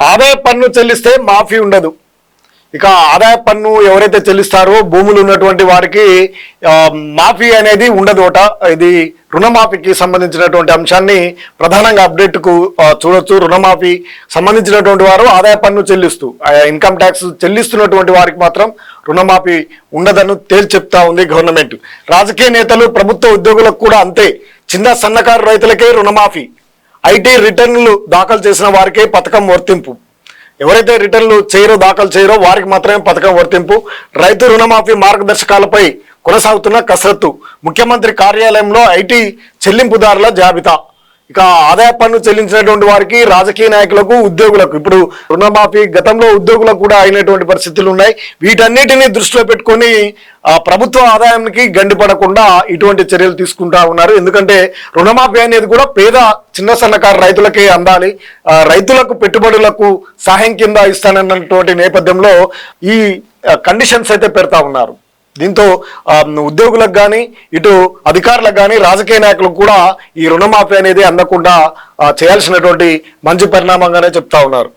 ఆదాయ పన్ను చెల్లిస్తే మాఫీ ఉండదు. ఇక ఆదాయ పన్ను ఎవరైతే చెల్లిస్తారో భూములు ఉన్నటువంటి వారికి మాఫీ అనేది ఉండదోట ఇది రుణమాఫీకి సంబంధించినటువంటి అంశాన్ని ప్రధానంగా అప్డేట్కు చూడొచ్చు. రుణమాఫీ సంబంధించినటువంటి వారు ఆదాయ పన్ను చెల్లిస్తూ ఆ, ఇన్కమ్ ట్యాక్స్ చెల్లిస్తున్నటువంటి వారికి మాత్రం రుణమాఫీ ఉండదని తేల్చి చెప్తా ఉంది గవర్నమెంట్. రాజకీయ నేతలు ప్రభుత్వ ఉద్యోగులకు కూడా అంతే. చిన్న సన్నకారు రైతులకే రుణమాఫీ. ఐటీ రిటర్న్లు దాఖలు చేసిన వారికే పథకం వర్తింపు. ఎవరైతే రిటర్న్లు చేయరో దాఖలు చేయరో వారికి మాత్రమే పథకం వర్తింపు. రైతు రుణమాఫీ మార్గదర్శకాలపై కొనసాగుతున్న కసరత్తు. ముఖ్యమంత్రి కార్యాలయంలో ఐటీ చెల్లింపుదారుల జాబితా. ఇక ఆదాయ పన్ను చెల్లించినటువంటి వారికి రాజకీయ నాయకులకు ఉద్యోగులకు ఇప్పుడు రుణమాఫీ గతంలో ఉద్యోగులకు కూడా అయినటువంటి పరిస్థితులు ఉన్నాయి. వీటన్నిటిని దృష్టిలో పెట్టుకొని ప్రభుత్వ ఆదాయానికి గండిపడకుండా ఇటువంటి చర్యలు తీసుకుంటా ఉన్నారు. ఎందుకంటే రుణమాఫీ అనేది కూడా పేద చిన్న సన్నకారు రైతులకే అందాలి. రైతులకు పెట్టుబడులకు సహాయం కింద ఇస్తానన్నటువంటి నేపథ్యంలో ఈ కండిషన్స్ అయితే పెడతా ఉన్నారు. దీంతో ఉద్యోగులకు కానీ ఇటు అధికారులకు కానీ రాజకీయ నాయకులకు కూడా ఈ రుణమాఫీ అనేది అందకుండా చేయాల్సినటువంటి మంచి పరిణామంగానే చెప్తా ఉన్నారు.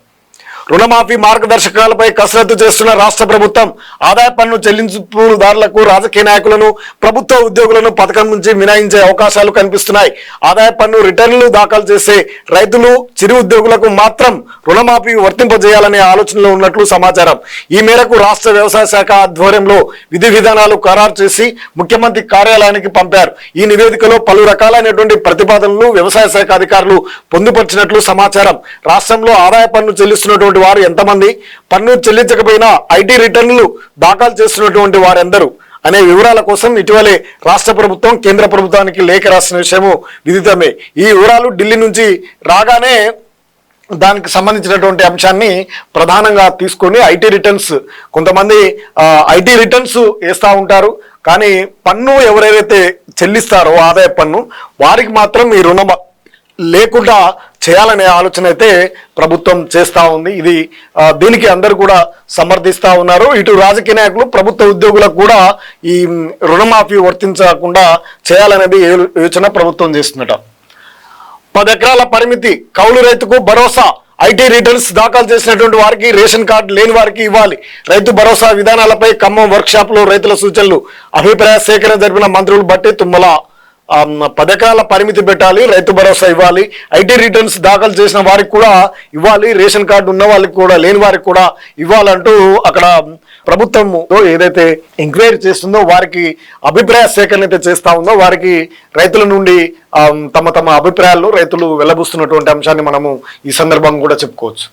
రుణమాఫీ మార్గదర్శకాలపై కసరత్తు చేస్తున్న రాష్ట్ర ప్రభుత్వం ఆదాయ పన్ను చెల్లింపుదారులకు రాజకీయ నాయకులను ప్రభుత్వ ఉద్యోగులను పథకం నుంచి మినహాయించే అవకాశాలు కనిపిస్తున్నాయి. ఆదాయ పన్ను రిటర్నులు దాఖలు చేసే రైతులు చిరు ఉద్యోగులకు మాత్రం రుణమాఫీ వర్తింపజేయాలనే ఆలోచనలో ఉన్నట్లు సమాచారం. ఈ మేరకు రాష్ట్ర వ్యవసాయ శాఖ ఆధ్వర్యంలో విధి విధానాలు ఖరారు చేసి ముఖ్యమంత్రి కార్యాలయానికి పంపారు. ఈ నివేదికలో పలు రకాలైనటువంటి ప్రతిపాదనలు వ్యవసాయ శాఖ అధికారులు పొందుపరిచినట్లు సమాచారం. రాష్ట్రంలో ఆదాయ పన్ను చెల్లిస్తున్నటువంటి వారు ఎంతమంది పన్ను చెల్లించకపోయినా ఐటీ రిటర్నులు దాఖలు చేస్తున్నటువంటి వారెందరూ అనే వివరాల కోసం ఇటీవలే రాష్ట్ర ప్రభుత్వం కేంద్ర ప్రభుత్వానికి లేఖ రాసిన విషయము విదితమే. ఈ వివరాలు ఢిల్లీ నుంచి రాగానే దానికి సంబంధించినటువంటి అంశాన్ని ప్రధానంగా తీసుకొని ఐటీ రిటర్న్స్ కొంతమంది ఐటీ రిటర్న్స్ వేస్తూ ఉంటారు. కానీ పన్ను ఎవరైతే చెల్లిస్తారో ఆదాయ పన్ను వారికి మాత్రం ఈ రుణం లేకుండా చేయాలనే ఆలోచన అయితే ప్రభుత్వం చేస్తూ ఉంది. ఇది దీనికి అందరూ కూడా సమర్థిస్తూ ఉన్నారు. ఇటు రాజకీయ నాయకులు ప్రభుత్వ ఉద్యోగులకు కూడా ఈ రుణమాఫీ వర్తించకుండా చేయాలనేది యోచన ప్రభుత్వం చేస్తుందట. పది ఎకరాల పరిమితి కౌలు రైతుకు భరోసా ఐటీ రిటర్న్స్ దాఖలు చేసినటువంటి వారికి రేషన్ కార్డు లేని వారికి ఇవ్వాలి. రైతు భరోసా విధానాలపై ఖమ్మం వర్క్షాప్లో రైతుల సూచనలు. అభిప్రాయ సేకరణ జరిపిన మంత్రులు బట్టి తుమ్మల పథకాల పరిమితి పెట్టాలి రైతు భరోసా ఇవ్వాలి ఐటీ రిటర్న్స్ దాఖలు చేసిన వారికి కూడా ఇవ్వాలి రేషన్ కార్డు ఉన్న వాళ్ళకి కూడా లేని వారికి కూడా ఇవ్వాలంటూ అక్కడ ప్రభుత్వం ఏదైతే ఎంక్వైరీ చేస్తుందో వారికి అభిప్రాయ సేకరణ అయితే చేస్తా ఉందో వారికి రైతుల నుండి తమ తమ అభిప్రాయాలు రైతులు వెల్లబుస్తున్నటువంటి అంశాన్ని మనము ఈ సందర్భంగా కూడా చెప్పుకోవచ్చు.